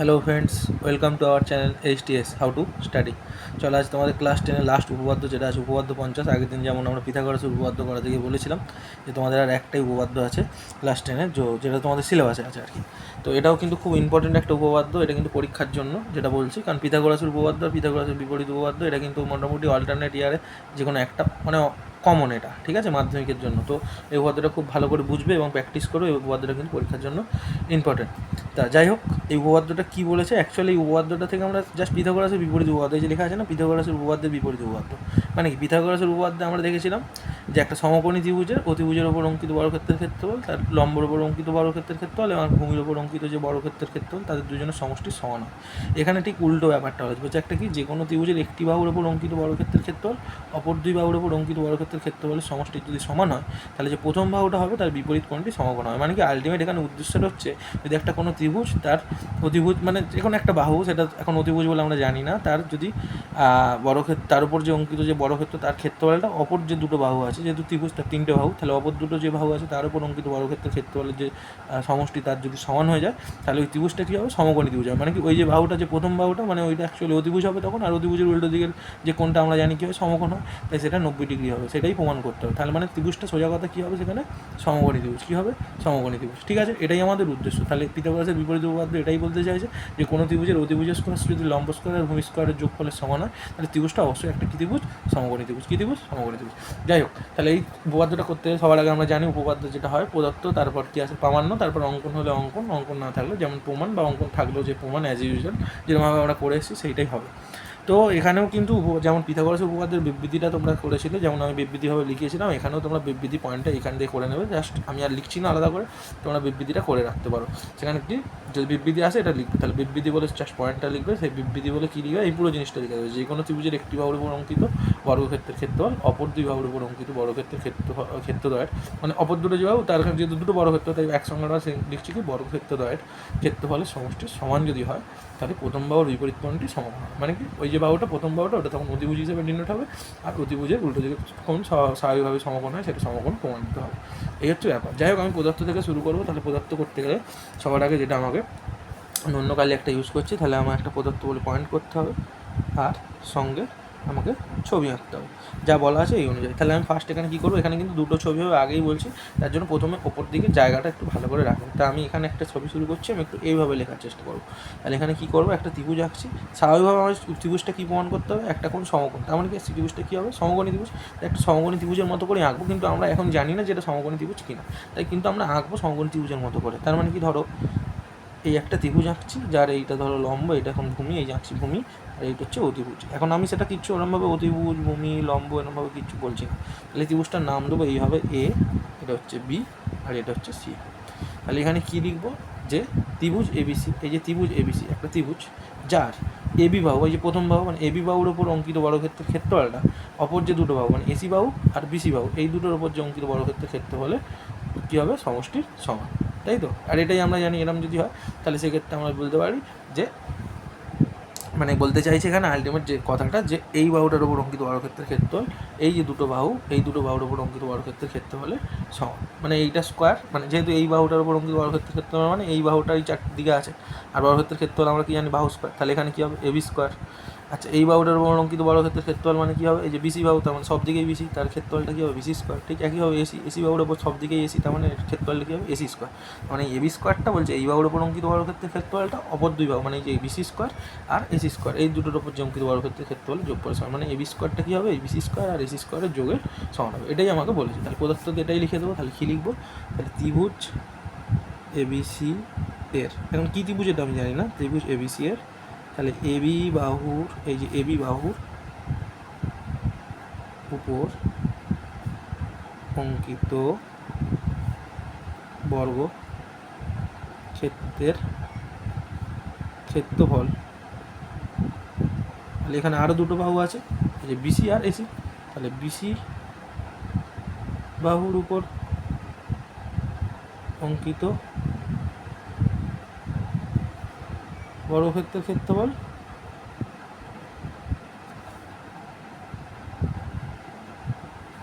Hello friends welcome to our channel H T S how to study চলো, আজ তোমাদের class টেনের last উপপাদ্য যেটা আছে, উপপাদ্য পঞ্চাশ। আগের দিন যেমন আমরা পিথাগরাসের উপপাদ্য করা থেকে বলেছিলাম যে তোমাদের আর একটাই উপপাদ্য আছে ক্লাস টেনের যেটা তোমাদের সিলেবাসে আছে আর কি। তো এটাও কিন্তু খুব ইম্পর্টেন্ট একটা উপপাদ্য, এটা কিন্তু পরীক্ষার জন্য যেটা বলছি। কারণ পিথাগোরাসের উপপাদ্য আর পিথাগোরাসের বিপরীত উপপাদ্য, এটা কিন্তু মোটামুটি অল্টারনেট ইয়ারে যে কোনো একটা মানে কমন এটা, ঠিক আছে? মাধ্যমিকের জন্য। তো এই উপপাদ্যটা খুব ভালো করে বুঝবে এবং প্র্যাকটিস করো এই উপপাদ্যটা কিন্তু পরীক্ষার জন্য ইম্পর্টেন্ট তা যাই হোক, এই উপপাদ্যটা কী বলেছে? অ্যাকচুয়ালি এই উপপাদ্যটা থেকে আমরা জাস্ট পিথাগোরাসের বিপরীত উপপাদ্য যে লেখা আছে না, পিথাগোরাসের উপপাদ্যের বিপরীত উপপাদ্য। মানে কি? পিথাগোরাসের উপপাদ্যে আমরা দেখেছিলাম যে একটা সমকোণী ত্রিভুজের, অতিভুজের ওপর অঙ্কিত বড় বর্গক্ষেত্রের ক্ষেত্রফল, তার লম্বর ওপর অঙ্কিত বর্গক্ষেত্রের ক্ষেত্রফল এবং ভূমির ওপর অঙ্কিত যে বর্গক্ষেত্রের ক্ষেত্রফল তাদের দুজনের সমষ্টি সমান হয়। এখানে ঠিক উল্টো ব্যাপারটা হচ্ছে বলছে একটা কি, যে কোনো ত্রিভুজের একটি বাহুর ওপর অঙ্কিত বর্গক্ষেত্রের ক্ষেত্রফল অপর দুই বাহুর ওপর অঙ্কিত বড় ক্ষেত্রের বর্গক্ষেত্রের ক্ষেত্রফলের সমষ্টি যদি সমান হয়, তাহলে যে প্রথম বাহুটা হবে, তার বিপরীত কোণটি সমকোণ হয় মানে কি আলটিমেট এখানে উদ্দেশ্যটা হচ্ছে, যদি একটা কোনো ত্রিভুজ তার অতিভুজ মানে যে কোনো একটা বাহু, সেটা এখন অতিভুজ বলে আমরা জানি না, তার যদি বর্গক্ষেত্র তার উপর যে অঙ্কিত যে বর্গক্ষেত্র তার ক্ষেত্রফলটা অপর যে দুটো বাহু আছে, যেহেতু ত্রিভুজ তার তিনটে বাহু, তাহলে অপর দুটো যে বাহু আছে, তার উপর অঙ্কিত বড় বর্গক্ষেত্রের ক্ষেত্রফলের যে সমষ্টি তার যদি সমান হয়ে যায়, তাহলে ওই ত্রিভুজটা কী হবে? সমকোণী ত্রিভুজ হবে। মানে কি ওই যে বাহুটা, যে প্রথম বাহুটা মানে ওইটা অ্যাকচুয়ালি অতিভুজ হবে তখন, আর অতিভুজের উল্টো দিকের যে কোনটা আমরা জানি কী হয়? সমকোণ হয়। তাই সেটা নব্বই ডিগ্রি হবে, সেটাই প্রমাণ করতে হবে। তাহলে মানে ত্রিভুজটা সোজা কথা কী হবে সেখানে? সমকোণী ত্রিভুজ। কী হবে? সমকোণী ত্রিভুজ। ঠিক আছে? এটাই আমাদের উদ্দেশ্য। তাহলে পিথাগোরাসের বিপরীত উপপাদ্য এটাই বলতে চাইছে যে কোনো ত্রিভুজের অতিভুজের স্কোয়ার যদি লম্ব স্কোয়ার আর ভূমি স্কোয়ারের যোগফলের সমান হয়, তাহলে ত্রিভুজটা অবশ্যই একটা কী ত্রিভুজ? সমকোণী ত্রিভুজ। কী ত্রিভুজ? সমকোণী ত্রিভুজ। যাই হোক, তাহলে এই উপপাদ্যটা করতে সবার আগে আমরা জানি উপপাদ্য যেটা হয়, প্রদত্ত, তারপর কী আছে? প্রামাণ্য, তারপর অঙ্কন হলে অঙ্কন অঙ্কন না থাকলে যেমন প্রমাণ বা অঙ্কন থাকলেও যে প্রমাণ অ্যাজ ইউজুয়াল যেরকমভাবে আমরা করে এসেছি, সেইটাই হবে। তো এখানেও কিন্তু যেমন পিথাগোরাসের উপপাদ্যের বিবৃতিটা তোমরা করেছিলে, যেমন আমি বিবৃতিভাবে লিখিয়েছিলাম, এখানেও তোমরা বিবৃতি পয়েন্টটা এখান দিয়ে করে নেবে জাস্ট আমি আর লিখছি না আলাদা করে, তোমরা বিবৃতিটা করে রাখতে পারো। সেখানে কি যদি বিবৃতি আসে এটা লিখবে, তাহলে বিবৃতি বলে জাস্ট পয়েন্টটা লিখবে, সেই বিবৃতি বলে কী লিখবে, এই পুরো জিনিসটা লিখে দেবে। যে কোনো ত্রিভুজের একটি বাহুর উপর অঙ্কিত বর্গক্ষেত্রের ক্ষেত্রফল, অপর দুই বাহুর উপর অঙ্কিত বর্গক্ষেত্রের ক্ষেত্র ক্ষেত্রদ্বয়ের। মানে অপর দুটো যে বাহু, তার যেহেতু দুটো বর্গক্ষেত্র, তাই একসঙ্গে আমরা লিখছি কি, বর্গক্ষেত্রদ্বয়ের ক্ষেত্রফলের সমষ্টি সমান যদি হয়, তাহলে প্রথম বাহুর বিপরীত কোণটি সমান হয়। মানে কি, ওই যে বাহুটা, প্রথম বাহুটা, ওটা তখন অতিভুজ হিসেবে ডিনোট হবে। আর অতিভুজের উল্টো দিকে কোন স্বাভাবিকভাবে সমকোণ হয়, সেটা সমকোণ দিতে হবে। এই হচ্ছে ব্যাপার। যাই হোক, আমি পদার্থ থেকে শুরু করব। তাহলে পদার্থ করতে গেলে সবার আগে যেটা আমাকে অন্য কালে একটা ইউজ করছি, তাহলে আমার একটা পদার্থ বলে পয়েন্ট করতে হবে। আর সঙ্গে আমাকে ছবি আঁকতে হবে। যা বলা আছে এই অনুযায়ী। তাহলে আমি ফার্স্ট এখানে কী করব? এখানে কিন্তু দুটো ছবি হবে, আগেই বলছি। তার জন্য প্রথমে ওপর দিকে জায়গাটা একটু ভালো করে রাখুন। তা আমি এখানে একটা ছবি শুরু করছি, আমি একটু এইভাবে লেখার চেষ্টা করব। তাহলে এখানে কী করব? একটা ত্রিভুজ আঁকছি। স্বাভাবিকভাবে আমার ত্রিভুজটা কী প্রমাণ করতে হবে? একটা কোন সমকোণ। তার মানে কি? ত্রিভুজটা কী হবে? সমকোণী ত্রিভুজ। একটা সমকোণী ত্রিভুজের মতো করে আঁকবো, কিন্তু আমরা এখন জানি না যে এটা সমকোণী ত্রিভুজ কিনা। তাই কিন্তু আমরা আঁকবো সমকোণী ত্রিভুজের মতো করে। তার মানে কি? ধরো, এই একটা ত্রিভুজ আঁকছি, যার এইটা ধরো লম্ব এটা এখন ভূমি, এই আঁকছি ভূমি। আর এইটা হচ্ছে অতিভুজ। এখন আমি সেটা কিচ্ছু ওরমভাবে অতিভুজ ভূমি লম্ব এরমভাবে কিচ্ছু বলছি না। তাহলে ত্রিভুজটার নাম দেবো এইভাবে এ এটা হচ্ছে বি আর এটা হচ্ছে সি তাহলে এখানে কী লিখব? যে ত্রিভুজ এবিসি এই যে ত্রিভুজ এবিসি একটা ত্রিভুজ, যার এবি বাহু, এই যে প্রথম বাহু মানে এবি বাহুর ওপর অঙ্কিত বর্গক্ষেত্রের ক্ষেত্রফলটা, অপর যে দুটো বাহু মানে এসি বাহু আর বিসি বাহু, এই দুটোর ওপর যে অঙ্কিত বর্গক্ষেত্রের ক্ষেত্র হলে কী হবে? সমষ্টির সমান। তাই তো? আর এটাই আমরা জানি, এরম যদি হয়, তাহলে সেক্ষেত্রে আমরা বলতে পারি যে মানে বলতে চাইছে এখানে আলটিমেট যে কথাটা যে এই বাহুটার উপর অঙ্কিত বর্গক্ষেত্রের ক্ষেত্র এই যে দুটো বাহু, এই দুটো বাহুর উপর অঙ্কিত বর্গক্ষেত্রের ক্ষেত্র হলে সম মানে এইটা স্কোয়ার মানে যেহেতু এই বাহুটার উপর অঙ্কিত বর্গক্ষেত্রের ক্ষেত্র মানে এই বাহুটার এই চারটি দিকে আছে। আর বর্গক্ষেত্রের ক্ষেত্র আমরা কি জানি? বাহু স্কোয়ার তাহলে এখানে কী হবে? এবি স্কোয়ার আচ্ছা এই বাহুটার উপর অঙ্কিত ক্ষেত্রে ক্ষেত্রফল মানে কী হবে? এই যে বিসি বাহু, তার মানে সব দিকেই বিসি তার ক্ষেত্রফলটা কী হবে? বিসি স্কোয়ার ঠিক একইভাবে এসি এসি বাহুর ওপর সব দিকেই এসি তার মানে ক্ষেত্রফলটা কী হবে? এসি স্কোয়ার মানে এবি স্কোয়ারটা বলছে, এই বাহুর ওপর অঙ্কিত বড় ক্ষেত্রে ক্ষেত্রফলটা, অপর দুই বাহু মানে এই যে বিসি স্কোয়ার আর এসি স্কোয়ার এই দুটোর ওপর যে অঙ্কিত বর্গক্ষেত্রের ক্ষেত্রফল যোগ করে সমান। মানে এবি স্কোয়ারটা কী হবে? এই বিসি স্কোয়ার আর এসি স্কোয়ারের যোগের সমান হবে। এটাই আমাকে বলেছে। তাহলে পদার্থ এটাই লিখে দেবো। তাহলে কী লিখব? তাহলে ত্রিভুজ এবিসি এর। এখন কী ত্রিভুজ এটা আমি জানি না। ত্রিভুজ এবিসি এর তাহলে এবি বাহুর, এই যে এবি বাহুর উপর অঙ্কিত বর্গ ক্ষেত্রের ক্ষেত্রফল। তাহলে এখানে আরও দুটো বাহু আছে, এই যে বিসি আর এসি তাহলে বিসি বাহুর উপর অঙ্কিত বর্গক্ষেত্রের ক্ষেত্রফল?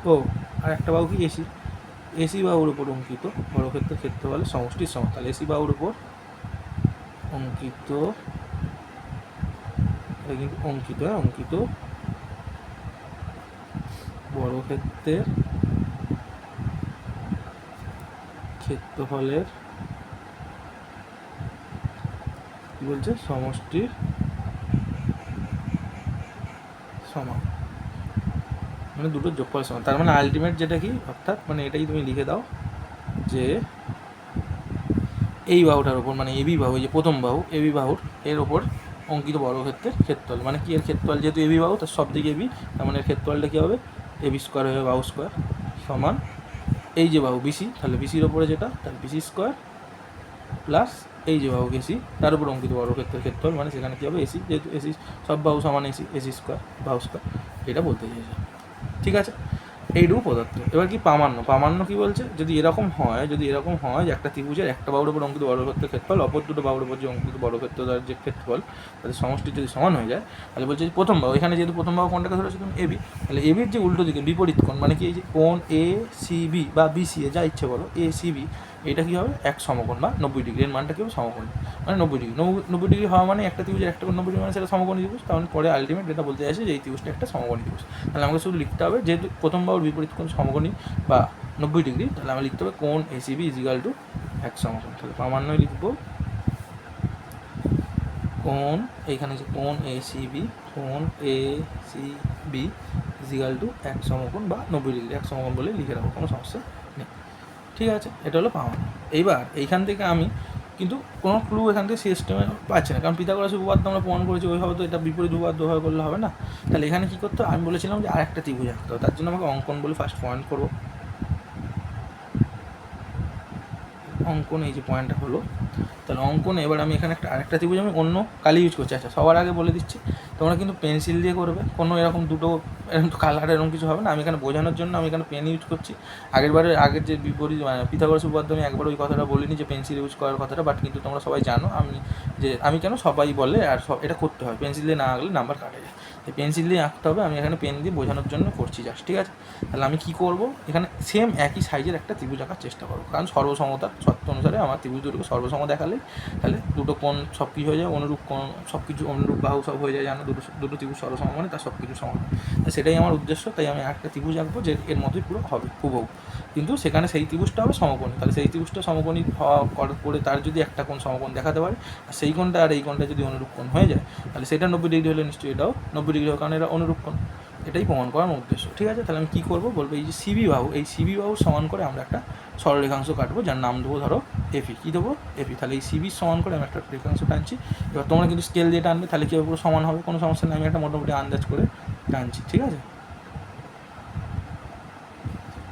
ও আর একটা বাহু কি? এসি। এসি বাহুর উপর অঙ্কিত। বর্গক্ষেত্রের ক্ষেত্রফলের সমষ্টির সমান। তাহলে এসি বাহুর উপর অঙ্কিত। কিন্তু অঙ্কিত হ্যাঁ, অঙ্কিত। বর্গক্ষেত্রের ক্ষেত্রফলের কি বলছে, সমষ্টির সমান। মানে দুটো যোগফল সমান। তার মানে আলটিমেট যেটা কি, অর্থাৎ মানে এটাই তুমি লিখে দাও যে এই বাহুটার ওপর মানে এবি বাহু যে প্রথম বাহু এবি বাহুর, এর ওপর অঙ্কিত বর্গক্ষেত্রের ক্ষেত্রফল। মানে কি এর ক্ষেত্রফল? যেহেতু এবি বাহু, তার সব দিকে এবি তার মানে এর ক্ষেত্রফলটা কী হবে? এবি স্কোয়ার হবে বাহু স্কোয়ার সমান এই যে বাহু বিসি তাহলে বিসির ওপরে যেটা, তাহলে বিসি স্কোয়ার প্লাস এই যে বাহু এসি, তার উপর অঙ্কিত বর্গক্ষেত্রের ক্ষেত্রফল মানে সেখানে কী হবে? এসি যেহেতু এসি সব বাহু সমান এসি এসি স্কোয়ার বাহু স্কোয়ার এটা বলতে চাইছে ঠিক আছে? এইটুকু পদার্থ। এবার কি প্রামাণ্য প্রামাণ্য কি বলছে? যদি এরকম হয়, যদি এরকম হয় যে একটা ত্রিভুজের একটা বাহুর উপর অঙ্কিত বর্গক্ষেত্রের ক্ষেত্রফল, অপর দুটো বাহুর উপর যে অঙ্কিত বর্গক্ষেত্রের যে ক্ষেত্রফল, তাদের সমষ্টি যদি সমান হয়ে যায়, তাহলে বলছে যে প্রথম বাহু, এখানে যেহেতু প্রথম বাহু কোনটাকে ধরেছে? তুমি এবি তাহলে এবির যে উল্টো দিকে, বিপরীত কোণ মানে কি এই যে কোণ এ সি বি বা বি সি এ যা ইচ্ছে বলো এ সি বি এটা কি হবে? এক সমকোণ বা নব্বই ডিগ্রি, এর মানটা কি হবে? সমকোণ। মানে নব্বই ডিগ্রি। নব্বই ডিগ্রি হওয়া মানে একটা ত্রিভুজের একটা নব্বই ডিগ্রি মানে সেটা সমকোণী ত্রিভুজ। কারণ পরে আলটিমেট এটা বলতে আসে যে এই ত্রিভুজটা একটা সমকোণী ত্রিভুজ। তাহলে আমাকে শুধু লিখতে হবে, যেহেতু প্রথম বাহুর বিপরীত কোণ সমকোণী বা নব্বই ডিগ্রি, তাহলে আমরা লিখতে হবে কোণ এসিবি ইজিক্যাল টু এক সমকোণ। তাহলে প্রামাণ্যই লিখব। কোন এইখানে যে কোন এ সি বি কোণ A C B is equal to এক সমকোণ বা নব্বই ডিগ্রি। এক সমকোণ বলে লিখে রাখব কোনো সমস্যা নেই। ঠিক আছে, এটা হলো পাওয়ার এইবার এইখান থেকে আমি কিন্তু কোনো ক্লু এখান থেকে সিস্টেমে পাচ্ছি না। কারণ পিতাগোরাস উপপাদ্য আমরা প্রমাণ করেছি, ওইভাবে তো এটা বিপরীত উপপাদ্য ব্যবহার করলে হবে না। তাহলে এখানে কী করতে? আমি বলেছিলাম যে আরেকটা ত্রিভুজ আঁকতে হবে। তার জন্য আমাকে অঙ্কন বলে ফার্স্ট পয়েন্ট করব। অঙ্কন এই যে পয়েন্টটা হলো, তাহলে অঙ্কনে এবার আমি এখানে একটা আরেকটা ত্রিভুজ আমি অন্য কালি ইউজ করছি। আচ্ছা সবার আগে বলে দিচ্ছি, তোমরা কিন্তু পেন্সিল দিয়ে করবে, কোনো এরকম দুটো এরকম কালার এরকম কিছু হবে না। আমি এখানে বোঝানোর জন্য আমি এখানে পেন ইউজ করছি। আগের বারে, আগের যে বিপরীত মানে পিথাগোরাস উপপাদ্য আমি একবার ওই কথাটা বলিনি যে পেন্সিল ইউজ করার কথাটা বাট কিন্তু তোমরা সবাই জানো, আমি যে, আমি কেন সবাই বলে আর সব, এটা করতে হয়। পেন্সিল দিয়ে না আগলে নাম্বার কাটে যায় পেন্সিল দিয়ে আঁকতে হবে, আমি এখানে পেন দিয়ে বোঝানোর জন্য করছি জাস্ট ঠিক আছে? তাহলে আমি কী করব? এখানে সেম একই সাইজের একটা ত্রিভুজ আঁকার চেষ্টা করব, কারণ সর্বসমতার সত্য অনুসারে আমার ত্রিভুজ দুটোকে সর্বসম দেখালে তাহলে দুটো কোণ সব কিছু হয়ে যায়, অনুরূপ কোণ সব কিছু অনুরূপ বাহু সব হয়ে যায় জানো দুটো দুটো ত্রিভুজ সর্বসম মানে তার সব কিছু সমান সেটাই আমার উদ্দেশ্য, তাই আমি একটা ত্রিভুজ আঁকবো যে এর মতোই পুরো হবে, হুবহু। কিন্তু সেখানে সেই ত্রিভুজটা হবে সমকোণী, তাহলে সেই ত্রিভুজটা সমকোণী করে তার যদি একটা কোণ সমকোণ দেখাতে পারে, আর সেই কোণটা আর এই কোণটা যদি অনুরূপ কোণ হয়ে যায়, তাহলে সেটা নব্বই ডিগ্রি হলে নিশ্চয়ই এটাও নব্বই ডিগ্রি হবে কারণ এটা অনুরূপ এটাই প্রমাণ করার উদ্দেশ্য। ঠিক আছে? তাহলে আমি কী করব? বলব এই যে সিবি বাহু, এই সিবি বাহু সমান করে আমরা একটা সরলরেখাংশ কাটবো, যার নাম দেবো ধরো এপি কী দেবো? এপি তাহলে এই সিবির সমান করে আমি একটা রেখাংশ টানছি। এবার তোমরা কিন্তু স্কেল দিয়ে টানবে, তাহলে কীভাবে পুরো সমান হবে, কোনো সমস্যা নেই। আমি একটা মোটামুটি আন্দাজ করে টানছি, ঠিক আছে?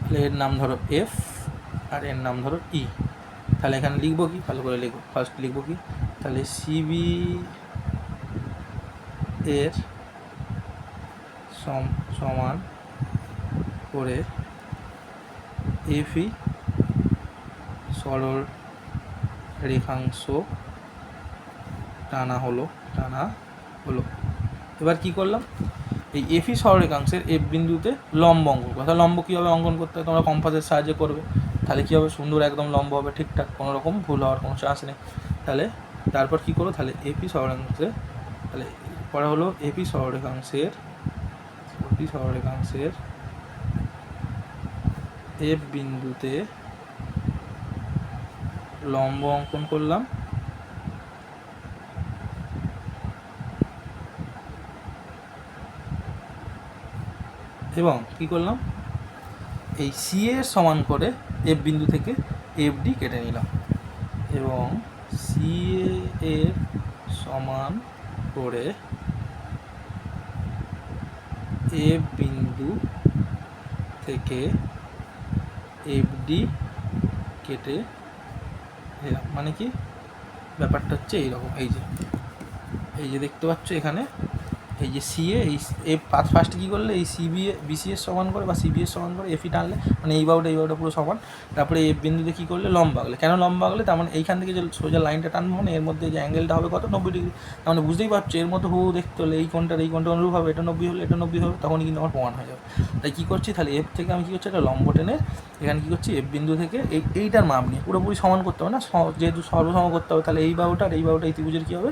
তাহলে এর নাম ধরো এফ আর এর নাম ধরো ই তাহলে এখানে লিখব কি? ভালো করে লিখব ফার্স্ট লিখব কি? তাহলে সিবি এর সমান করে এফি সরল রেখাংশ টানা হলো টানা হলো। এবার কি করলাম? এই এফি সরলরেখাংশের এফ বিন্দুতে লম্ব অঙ্কন করব। লম্ব কীভাবে অঙ্কন করতে হয়? তোমরা কম্পাসের সাহায্যে করবে। তাহলে কী হবে? সুন্দর একদম লম্ব হবে, ঠিকঠাক কোনো রকম ভুল হওয়ার কোনো চান্স নেই। তাহলে তারপর কী করব? তাহলে এপি সরলরেখাংশে তাহলে পরে হলো এপি সরলরেখাংশের এপি সরলরেখাংশের এফ বিন্দুতে লম্ব অঙ্কন করলাম। এবং কী করলাম? এই সি এর সমান করে এফ বিন্দু থেকে এফ ডি কেটে নিলাম। এবং সি এর সমান করে এফ বিন্দু থেকে এফ ডি কেটে মানে কি? ব্যাপারটা হচ্ছে এইরকম। এই যে এই যে দেখতে পাচ্ছ এখানে এই যে সিএ এই এ ফার্স্ট কী করলে? এই সিবিএ বিসিএস সমান করে বা সিবিএস সমান করে এফি টানলে মানে এই বাউটা এই বাউটা পুরো সমান। তারপরে এই বিন্দুতে কী করলে? লম্বা আগলে কেন লম্বা আগলে তার মানে এইখান থেকে যে সোজা লাইনটা টানবো মানে এর মধ্যে যে অ্যাঙ্গেলটা হবে কত? নব্বই ডিগ্রি। তার মানে বুঝতেই পারছ, এর মধ্যে হু দেখতে হলে এই কোনটার এই কোনটা অনুরূপ হবে, এটা নব্বই হলে এটা নব্বই হবে, তখনই কিন্তু আমার প্রমাণ হয়ে যাবে। তাই কী করছি? তাহলে এফ থেকে আমি কী করছি? একটা লম্ব টেনে এখানে কী করছি? এফ বিন্দু থেকে এই, এইটার মাপ নিয়ে পুরোপুরি সমান করতে হবে না? যেহেতু সর্বসম করতে হবে, তাহলে এই বাহুটা আর এই বাহুটা এই ত্রিভুজের কী হবে?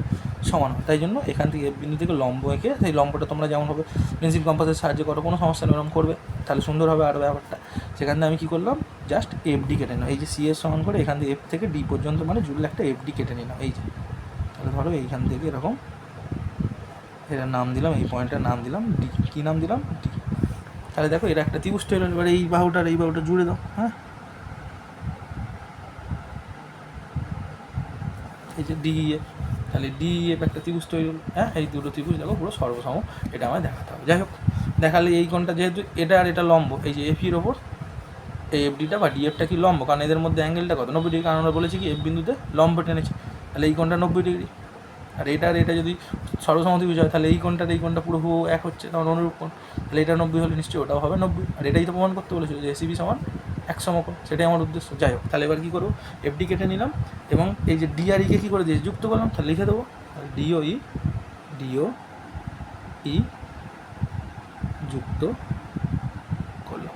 সমান হবে। তাই জন্য এখান থেকে এফ বিন্দু থেকে লম্ব এঁকে সেই লম্বটা তোমরা যেমন হবে পেন্সিল কম্পাসের সাহায্যে করো, কোনো সমস্যা নেই ওরকম করবে। তাহলে সুন্দর হবে আরও ব্যাপারটা। সেখান থেকে আমি কী করলাম? জাস্ট এফ ডি কেটে নিলাম। এই যে সি এর সমান করে এখান থেকে এফ থেকে ডি পর্যন্ত মানে জুড়লে একটা এফ ডি কেটে নিলাম। এই যে। তাহলে ধরো এইখান থেকে এরকম এটার নাম দিলাম, এই পয়েন্টটার নাম দিলাম ডি কী নাম দিলাম? ডি তাহলে দেখো এটা একটা ত্রিভুজ তৈরি হলো। এবার এই বাহুটার, এই বাহুটা জুড়ে দাও হ্যাঁ? এই যে ডি তাহলে ডি এফ একটা ত্রিভুজ তৈরি হলো। হ্যাঁ এই দুটো ত্রিভুজ দেখো, পুরো সর্বসম এটা আমায় দেখাতে হবে। যাই হোক, দেখালে এই কোণটা যেহেতু এটা আর এটা লম্ব, এই যে এফির ওপর, এই এফডিটা বা ডিএফটা কি লম্ব? কারণ এদের মধ্যে অ্যাঙ্গেলটা কত? নব্বই ডিগ্রি, কারণ আমরা বলেছি কি এফ বিন্দুতে লম্ব টেনেছে। তাহলে এই কোণটা নব্বই ডিগ্রি। আর এটা আর এটা যদি সর্বসম্মতি হয়, তাহলে এই কোণটার, এই কোণটা পুরো এক হচ্ছে, তখন অনুরূপ কোণ। তাহলে এটা নব্বই হলে নিশ্চয়ই ওটাও হবে নব্বই। আর এটাই তো প্রমাণ করতে বলেছিল যে এসিবি সমান এক সমকোণ সেটাই আমার উদ্দেশ্য। যাই হোক, তাহলে এবার কী করব? এফডি কেটে নিলাম এবং এই যে ডি আর ইকে কী করে দিয়েছি যুক্ত করলাম, তাহলে লিখে দেবো। ডিও ই ডিও ই যুক্ত করলাম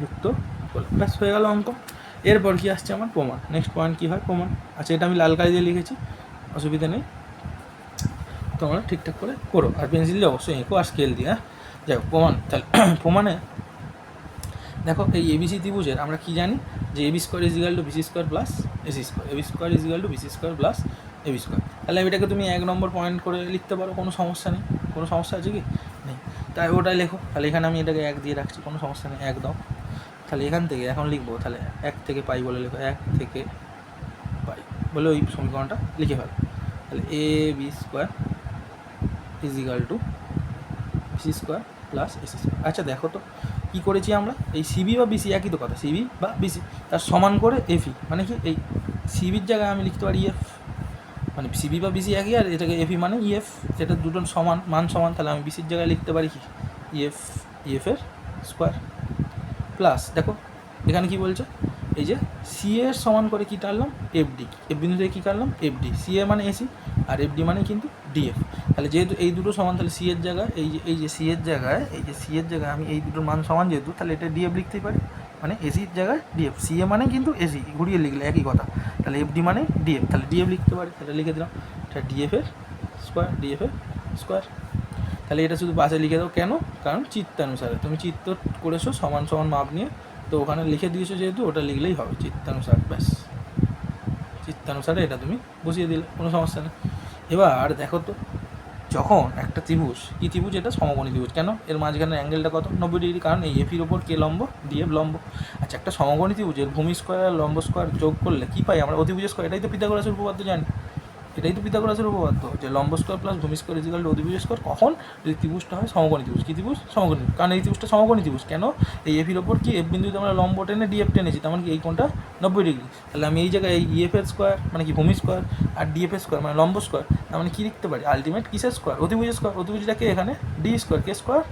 যুক্ত করলাম ব্যাস, হয়ে গেল অঙ্ক। এরপর কি আসছে আমার প্রমাণ। নেক্সট পয়েন্ট কী হয়? প্রমাণ। আচ্ছা এটা আমি লাল কালি দিয়ে লিখেছি। অসুবিধা নেই। তোমরা ঠিকঠাক করে করো। আর পেন্সিল দিয়ে অবশ্যই এঁকো, আর স্কেল দিয়ে হ্যাঁ? যাই হোক, প্রমাণ। তাহলে প্রমাণে দেখো এই এবিসি ত্রিভুজের, আমরা কি জানি? যে AB square is equal to BC square plus AC square AB square is equal to BC square plus AB square তাহলে এটাকে তুমি এক নম্বর পয়েন্ট করে লিখতে পারো, কোনো সমস্যা নেই। কোনো সমস্যা আছে কি? নেই। তাই ওটাই লেখো। তাহলে এখানে আমি এটাকে এক দিয়ে রাখছি, কোনো সমস্যা নেই এক দাও তাহলে এখান থেকে এখন লিখব, তাহলে এক থেকে পাই বলে লেখো, এক থেকে পাই বলে ওই সমীকরণটা লিখে ফেলো। তাহলে A B square is equal to BC square plus AC square আচ্ছা দেখো তো কী করেছি আমরা? এই সিবি বা বিসি একই তো কথা সিবি বা বিসি তার সমান করে এফি মানে কি? এই সিবির জায়গায় আমি লিখতে পারি ইএফ মানে সিবি বা বিসি একই, আর এটাকে এফি মানে ইএফ যেটা দুটো সমান, মান সমান, তাহলে আমি বিসির জায়গায় লিখতে পারি কি? ইএফ ইএফের স্কোয়ার প্লাস দেখো, এখানে কি বলছে? এই যে সি এর সমান করে কি টানলাম? এফডি এফ বিন্দু থেকে কী কাটলাম এফডি সি এ মানে এসি আর এফডি মানে কিন্তু ডিএফ তাহলে যেহেতু এই দুটো সমান, তাহলে সি এর জায়গায়, এই যে এই যে সি এর জায়গায়, এই যে সি এর জায়গায় আমি এই দুটোর মান সমান যেহেতু, তাহলে এটা ডিএফ লিখতেই পারি। মানে এসির জায়গায় ডিএফ সি এ মানে কিন্তু এসি ঘুরিয়ে লিখলে একই কথা। তাহলে এফডি মানে ডিএফ তাহলে ডিএফ লিখতে পারি, তাহলে লিখে দিলাম। এটা ডিএফের স্কোয়ার ডিএফের স্কোয়ার তাহলে এটা শুধু পাশে লিখে দাও। কেন? কারণ চিত্তানুসারে। তুমি চিত্ত করেছ, সমান সমান মাপ নিয়ে। তো ওখানে লিখে দিয়েছ যেহেতু, ওটা লিখলেই হবে। চিত্তানুসার, ব্যাস। চিত্তানুসারে এটা তুমি বসিয়ে দিলে, কোনো সমস্যা নেই। এবার দেখো তো, যখন একটা ত্রিভুজ, কি ত্রিভুজ এটা? সমকোণী ত্রিভুজ। কেন? এর মাঝখানে অ্যাঙ্গেলটা কত? নব্বই ডিগ্রি কারণ এই এফির ওপর কে লম্ব ডিএফ লম্ব। আচ্ছা একটা সমকোণী ত্রিভুজের ভূমি স্কোয়ার লম্ব স্কোয়ার যোগ করলে কী পাই? আমরা অতিভুজ স্কোয়ার এটাই তো পিতাগোরাসের উপপাদ্য জানি। এটাই তো পিতাগোরাসের উপপাদ্য, যে লম্ব স্কোয়ার প্লাস ভূমি স্কোয়ার ইজিকাল টু অতিভুজ স্কোয়ার, কখন? যদি ত্রিভুজটা হয় সমকোণী ত্রিভুজ। কী ত্রিভুজ? সমকোণী। কারণ এই ত্রিভুজটা সমকোণী ত্রিভুজ। কেন? এই এফির ওপর কি এফ বিন্দুতে আমরা লম্ব টেনে ডিএফ টেনেছি তার মানে কি এই কোণটা নব্বই ডিগ্রি। তাহলে আমি এই জায়গায় এই ইএফ এর স্কোয়ার মানে কি ভূমি স্কোয়ার আর ডিএফ এর স্কোয়ার মানে লম্ব স্কোয়ার, তার মানে কী লিখতে পারি? আলটিমেট কিসের স্কোয়ার? অতিভুজ স্কোয়ার। অতিভুজটাকে এখানে? D square. কে স্কোয়ার?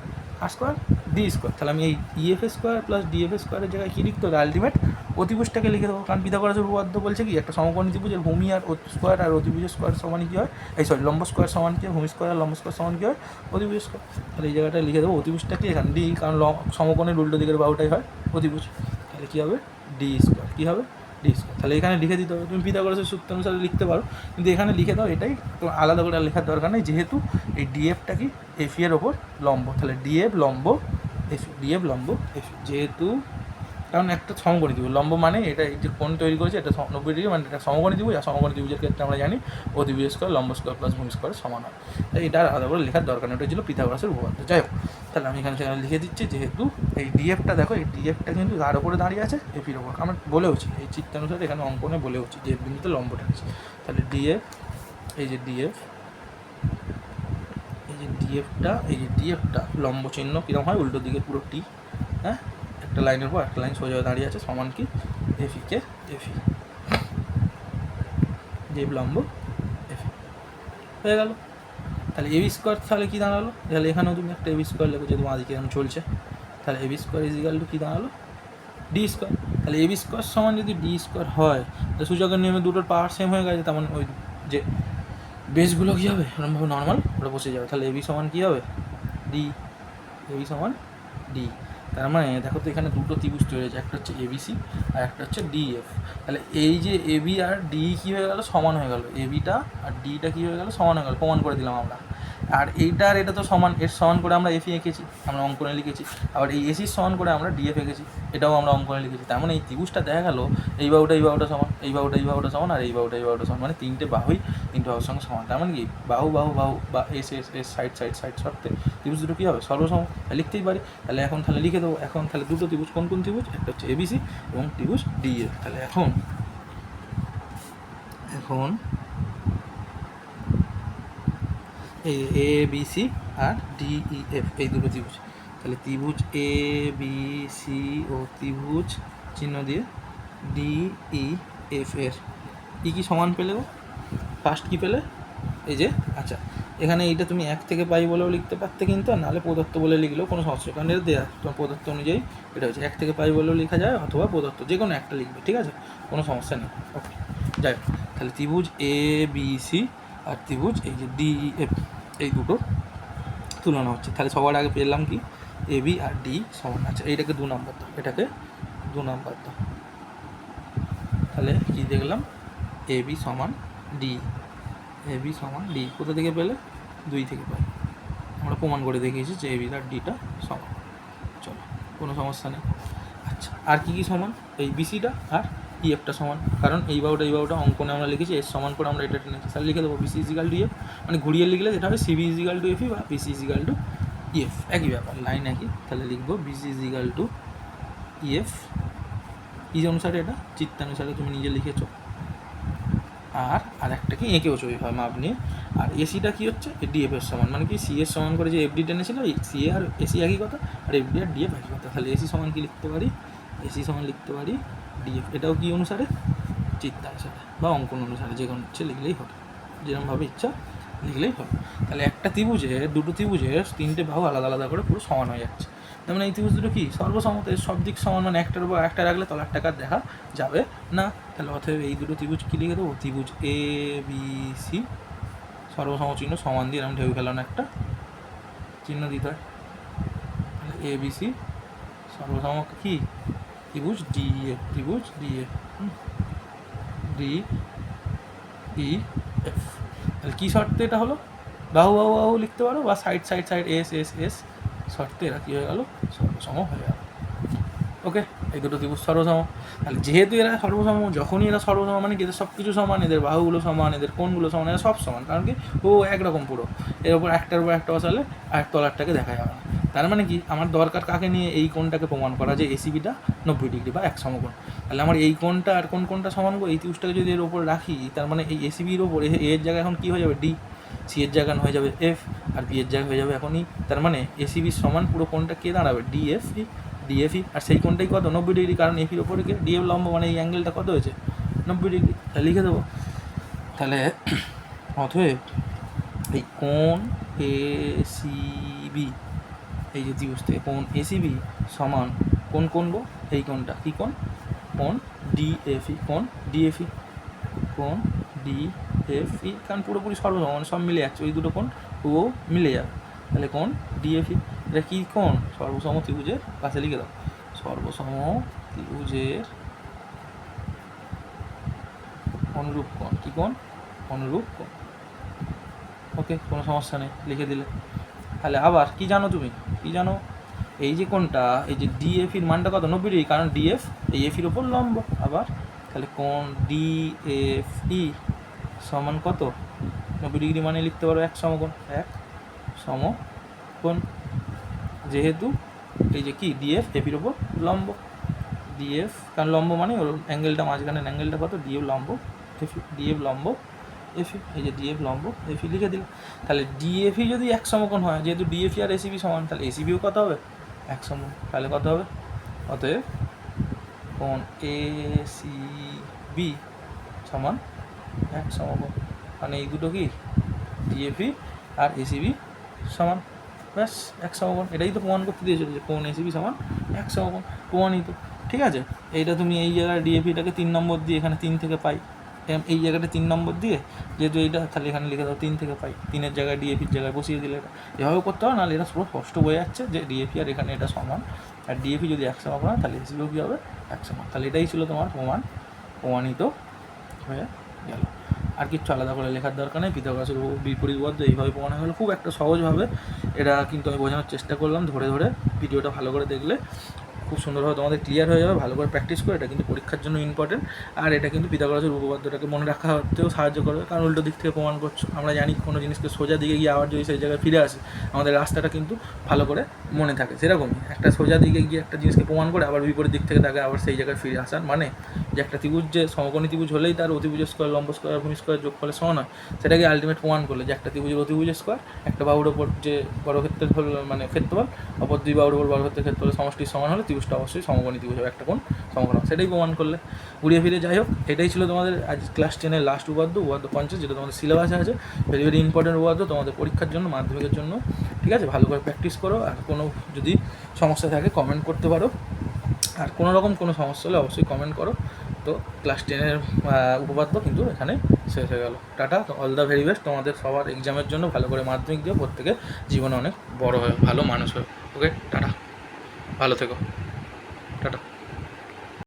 আর স্কোয়ার? D square. তাহলে আমি এই ইএফ স্কোয়ার প্লাস ডিএফ স্কোয়ারের জায়গায় কী লিখতে হবে আলটিমেট অতিভুজটাকে লিখে দেবো। কারণ পিথাগোরাসের উপপাদ্য বলছে কি, একটা সমকোণী ত্রিভুজের ভূমি আর স্কোয়ার আর অতিভুজের স্কোয়ার সমান কী হয়? এই সরি লম্ব স্কোয়ার সমান কী হয়? ভূমি স্কোয়ার আর লম্ব স্কোয়ার সমান কী হয়? অতিভুজ স্কোয়ার তাহলে এই জায়গাটা লিখে দেবো, অতিভুজটাকে এখানে ডি, কারণ সমকোণের উল্টো দিকের বাহুটাই হয় অতিভুজ। তাহলে কী হবে? ডি স্কোয়ার কী হবে? ডি স্কোয়ার তাহলে এখানে লিখে দিতে হবে। তুমি পিথাগোরাসের সূত্র অনুসারে লিখতে পারো। কিন্তু এখানে লিখে দাও, এটাই তো আলাদা করে লেখার দরকার নেই, যেহেতু এই ডিএফটা কি? এফি এর ওপর লম্ব। তাহলে ডিএফ লম্ব এফি ডিএফ লম্ব এফি যেহেতু কারণ একটা সমকোণী ত্রিভুজ লম্ব মানে এটা এই যে কোণ তৈরি করেছে, এটা নব্বই ডিগ্রি মানে এটা সমকোণী ত্রিভুজ আর সমকোণী ত্রিভুজের ক্ষেত্রে আমরা জানি অতিভুজ স্কোয়ার লম্ব স্কোয়ার প্লাস ভূমি স্কোয়ার সমান হয়। তাই এটা আলাদা করে লেখার দরকার নেই ছিল পিথাগোরাসের উপপাদ্য। যাই হোক, তাহলে আমি এখানে সেখানে লিখে দিচ্ছি, যেহেতু এই ডিএফটা দেখো, এই ডিএফটা কিন্তু তার উপরে দাঁড়িয়ে আছে এপির ওপর আমরা বলেওছি এই চিত্তানুসারে এখানে অঙ্কনে বলেওছি যে বিন্দুতে লম্ব টানছি তাহলে ডিএফ এই যে ডিএফ এই যে ডিএফটা এই যে ডিএফটা লম্ব চিহ্ন কীরকম হয়? উল্টো দিকে পুরো টি হ্যাঁ? একটা লাইনের পর একটা লাইন সোজা দাঁড়িয়ে আছে, সমান কি? এফি কে এফি যে লম্ব এফি হয়ে গেল। তাহলে এবি স্কোয়ার তাহলে কী দাঁড়াল? তাহলে এখানেও তুমি একটা এবি স্কোয়ার লেখো, যেহেতু বাঁদিকে এখন চলছে। তাহলে AB square is equal to কী দাঁড়াল? ডি স্কোয়ার তাহলে এবি স্কোয়ার সমান যদি ডি স্কোয়ার হয় তো সূচকের নিয়মে দুটোর পাওয়ার সেম হয়ে গেছে, তেমন ওই যে বেসগুলো কী হবে? ওরকমভাবে নর্মাল ওটা বসে যাবে। তাহলে এবি সমান কী হবে? ডি এবি সমান ডি তার মানে দেখো তো এখানে দুটো ত্রিভুজ তৈরি হয়েছে, একটা হচ্ছে এবিসি আর একটা হচ্ছে ডিএফ তাহলে এই যে এবি আর ডি কী হয়ে গেলো? সমান হয়ে গেল। এবিটা আর ডিটা কী হয়ে গেল? সমান হয়ে গেল। প্রমাণ করে দিলাম আমরা। আর এইটা আর এটা তো সমান, এর সমান করে আমরা এফি এঁকেছি, আমরা অঙ্কনে লিখেছি। আবার এই এসির সমান করে আমরা ডিএফ এঁকেছি, এটাও আমরা অঙ্কনে লিখেছি। তার মানে এই ত্রিভুজটা দেখা গেল, এই বাহুটা এই বাহুটা সমান, এই বাহুটা এই বাহুটা সমান, আর এই বাহুটা এই বাহুটা সমান মানে তিনটে বাহুই তিনটে বাহুর সঙ্গে সমান। তার মানে কি? বাহু বাহু বাহু, বা S S S side side side শর্তে ত্রিভুজ দুটো কী হবে? সর্বসম। লিখতেই পারি। তাহলে এখন তাহলে লিখে দেবো। এখন তাহলে দুটো ত্রিভুজ, কোন কোন ত্রিভুজ? একটা হচ্ছে এবিসি এবং ত্রিভুজ ডিএফ তাহলে এখন এখন এই এ বি সি আর ডি ই এফ এই দুটো ত্রিভুজ। তাহলে ত্রিভুজ এ বি সি ও ত্রিভুজ চিহ্ন দিয়ে ডি ই এফ এর। কী কী সমান পেলে গো ফার্স্ট কী পেলে? এই যে আচ্ছা। এখানে এইটা তুমি এক থেকে পাই বলেও লিখতে পারতে কিন্তু, আর নাহলে প্রদত্ত বলে লিখলেও কোনো সমস্যা কারণ এটা দেওয়া তোমার প্রদত্ত অনুযায়ী এটা হচ্ছে এক থেকে পাই বলেও লেখা যায়, অথবা প্রদত্ত, যে কোনো একটা লিখবে, ঠিক আছে? কোনো সমস্যা নেই। ওকে যাই তাহলে ত্রিভুজ এ বি সি আর ত্রিভুজ এই যে ডি এফ এই দুটো তুলনা হচ্ছে। তাহলে সবার আগে পেলাম কি? এ বি আর ডি সমান আছে। এইটাকে দু নম্বর দাও। এটাকে দু নম্বর দাও। তাহলে কি দেখলাম? এ বি সমান ডি এ বি সমান ডি কোথা থেকে পেলে? দুই থেকে পাই। আমরা প্রমাণ করে দেখিয়েছি যে এ বি আর ডিটা সমান। চলো, কোনো সমস্যা নেই। আচ্ছা আর কি কি সমান? এই বিসিটা আর ইএফটা সমান। কারণ এই বাউটা এই বাউটা অঙ্কনে আমরা লিখেছি, এর সমান করে আমরা এটা টেনেছি তাহলে লিখে দেবো বিসি ইজিক্যাল টু এফ মানে ঘুরিয়ে লিখলে যেটা হবে সিবি ইজিক্যাল টু এফি বা বিসি ইজিক্যাল টু ইএফ একই ব্যাপার, লাইন একই। তাহলে লিখব BC is equal to EF is অনুসারে এটা, চিত্তানুসারে তুমি নিজে লিখেছো। আর আর একটা কি, এঁকেও ছবি হয় মাপ নিয়ে। আর এসিটা কি হচ্ছে? ডিএফ এর সমান। মানে কি সি এর সমান করে যে এফডি টেনেছিল সি আর এসি একই কথা, আর এফডি আর ডিএফ একই কথা। তাহলে এসি সমান কি লিখতে পারি? এসি সমান লিখতে পারি ডিএফ এটাও কি অনুসারে? চিত্তানুসারে বা অঙ্কন অনুসারে, যে কোনো ইচ্ছে লিখলেই হবে। যেরকমভাবে ইচ্ছা লিখলেই হবে। তাহলে একটা ত্রিভুজে, দুটো ত্রিভুজের তিনটে বাহু আলাদা আলাদা করে পুরো সমান হয়ে যাচ্ছে। তার মানে এই ত্রিভুজ দুটো কি? সর্বসম্মত সব দিক সমান মানে একটার উপর একটা রাখলে তলার টাকা দেখা যাবে? না। তাহলে অতএব এই দুটো ত্রিভুজ কি লিখে দেবো? ত্রিভুজ এ বি সি সর্বসম চিহ্ন সমান দিয়ে এরকম ঢেউ খেলানো একটা চিহ্ন দিতে হয়। তাহলে এ বি সি সর্বসম কি? ত্রিভুজ ডি এ ত্রিভুজ D A D E F তাহলে কী শর্তে এটা হলো? বাহু বাহু বাহু লিখতে পারো বা side side side S S S শর্তে এরা কী হয়ে গেল? সর্বসম হয়ে গেল। ওকে এই দুটো ত্রিভুজ সর্বসম। তাহলে যেহেতু এরা সর্বসম, যখনই এরা সর্বসম মানে কি? এদের সব কিছু সমান, এদের বাহুগুলো সমান, এদের কোনগুলো সমান, এরা সব সমান। কারণ কি? ও একরকম পুরো। এর উপর একটার উপর একটা বসালে আর তলারটাকে দেখা যাবে না। তার মানে কি? আমার দরকার কাকে নিয়ে এই কোণটাকে প্রমাণ করা? যে এসিবিটা নব্বই ডিগ্রি বা এক সমকোণ। তাহলে আমার এই কোণটা আর কোন কোণটা সমান এই ত্রিভুজটাকে যদি এর ওপর রাখি, তার মানে এই এসিবির ওপর, এ, এর জায়গায় এখন কী হয়ে যাবে? ডি সি এর জায়গা হয়ে যাবে এফ আর বি এর জায়গায় হয়ে যাবে এখনই তার মানে এসিবির সমান পুরো কোণটা কে দাঁড়াবে? ডিএফ ডিএফই আর সেই কোণটাই কত? নব্বই ডিগ্রি। কারণ এফির ওপরে কে? ডিএফ লম্ব মানে এই অ্যাঙ্গেলটা কত হয়েছে? নব্বই ডিগ্রি। তাহলে লিখে দেবো। তাহলে অতএব এই কোণ এসিবি এই যে ত্রিভুজ থেকে কোণ এসিবি সমান কোন কোন গো? এই কোণটা কী কোণ কোণ ডিএফই কোন ডিএফই কোণ ডিএফই কারণ পুরোপুরি সর্বসম মানে সব মিলে যাচ্ছে। ওই দুটো কোন? ও মিলে যাবে। তাহলে কোণ ডিএফই এটা কী কোন? সর্বসম ত্রিভুজের কাছে লিখে দাও। সর্বসম ত্রিভুজের অনুরূপ কোণ। কী কোণ? অনুরূপ কোণ। ওকে, কোনো সমস্যা নেই। লিখে দিলে। তাহলে আবার কি জানো তুমি? কি জানো? এই যে কোনটা? এই যে ডিএফির মানটা কত? নব্বই ডিগ্রি, কারণ ডিএফ এই এফির ওপর লম্ব। আবার, তাহলে কোন ডিএফই সমান কত? নব্বই ডিগ্রি মানে লিখতে পারো এক সমকোণ। এক সম সমকোণ। যেহেতু এই যে কি? ডিএফ এফির ওপর লম্ব। ডিএফ কারণ লম্ব মানে ওর অ্যাঙ্গেলটা মাঝখানের অ্যাঙ্গেলটা কত? ডিএফ লম্ব। এফি ডিএফ লম্ব। এফি এই যে ডিএফ লম্ব এফি লিখে দিল তাহলে ডিএফই যদি এক সমকোণ হয়, যেহেতু ডিএফই আর এসিবি সমান, তাহলে এসিবিও কত হবে? এক সম তাহলে কত হবে? অতএব কোণ এ সি বি সমান এক সমকোণ। মানে এই দুটো কি? ডিএফই আর এসিবি সমান। ব্যাস, এক সমকোণ। এটাই তো প্রমাণ করতে দিয়েছিল যে কোন এসিবি সমান এক সমকোণ। প্রমাণিত। ঠিক আছে? এইটা তুমি এই জায়গায় ডিএপিটাকে তিন নম্বর দিয়ে এখানে তিন থেকে পাই। এম- এই জায়গাটা তিন নম্বর দিয়ে যেহেতু এইটা তাহলে এখানে লিখে দাও তিন থেকে পাই। তিনের জায়গায় ডিএপির জায়গায় বসিয়ে দিলে এটা। এভাবে করতে হবে, নাহলে এটা পুরো স্পষ্ট বোঝা যাচ্ছে যে ডিএপি আর এখানে এটা সমান। আর ডিএপি যদি এক সমান হয়, তাহলে এসিবিও কী হবে? এক সমান তাহলে এটাই ছিল তোমার প্রমাণ। প্রমাণিত হয়ে গেল। আর কিচ্ছু আলাদা করে লেখার দরকার নেই। পিথাগোরাসের বিপরীত উপপাদ্য এইভাবে প্রমাণ হয়ে গেলো। খুব একটা সহজভাবে এটা কিন্তু আমি বোঝানোর চেষ্টা করলাম ধরে ধরে। ভিডিওটা ভালো করে দেখলে। খুব সুন্দরভাবে তোমাদের ক্লিয়ার হয়ে যাবে, ভালো করে প্র্যাকটিস করে, এটা কিন্তু পরীক্ষার জন্য ইম্পর্টেন্ট আর এটা কিন্তু পিথাগোরাসের উপপাদ্যটাকে মনে রাখাতেও সাহায্য করবে, কারণ উল্টো দিক থেকে প্রমাণ করছ, আমরা জানি কোনো জিনিসকে সোজা দিকে গিয়ে আবার যদি সেই জায়গায় ফিরে আসে, আমাদের রাস্তাটা কিন্তু ভালো করে মনে থাকে, সেরকমই। একটা সোজা দিকে গিয়ে একটা জিনিসকে প্রমাণ করে, আবার বিপরীত দিক থেকে তাকে আবার সেই জায়গায় ফিরে আসার মানে যে একটা ত্রিভুজ যে সমকোণী ত্রিভুজ হলেই তার অতিভুজ স্কোয়ার লম্ব স্কোয়ার ভূমি স্কোয়ার যোগ ফলে সমান হয়, সেটাকে আলটিমেট প্রমাণ করলে যে একটা ত্রিভুজের অতিভুজ স্কোয়ার একটা বাহুর ওপর যে বর্গক্ষেত্রের হল মানে ক্ষেত্রফল, অপর দুই বাহুর ওপর বর্গক্ষেত্রের ক্ষেত্রফলের সমষ্টির সমান হলে ত্রিভুজটা অবশ্যই সমকোণী ত্রিভুজ হবে, একটা কোণ সমকোণ সেটাই প্রমাণ করলে। ঘুরিয়ে ফিরে যাই হোক, এটাই ছিল তোমাদের আজ ক্লাস টেনের লাস্ট উপাদ্য উপাদ্য পঞ্চাশ, যেটা তোমাদের সিলেবাসে আছে। ভেরি ভেরি ইম্পর্টেন্ট উপাদ্য তোমাদের পরীক্ষার জন্য, মাধ্যমিকের জন্য। ঠিক আছে? ভালো করে প্র্যাকটিস করো, আর কোনো যদি সমস্যা থাকে কমেন্ট করতে পারো। আর কোনো রকম কোনো সমস্যা হলে অবশ্যই কমেন্ট করো। তো ক্লাস টেনের উপপাদ্য কিন্তু এখানে শেষ হয়ে গেল। Tata all the very best তোমাদের সবার এক্সামের জন্য ভালো করে মাধ্যমিক দিও প্রত্যেকে জীবনে অনেক বড় হয়, ভালো মানুষ হয়। Okay tata. ভালো থেকো। টাটা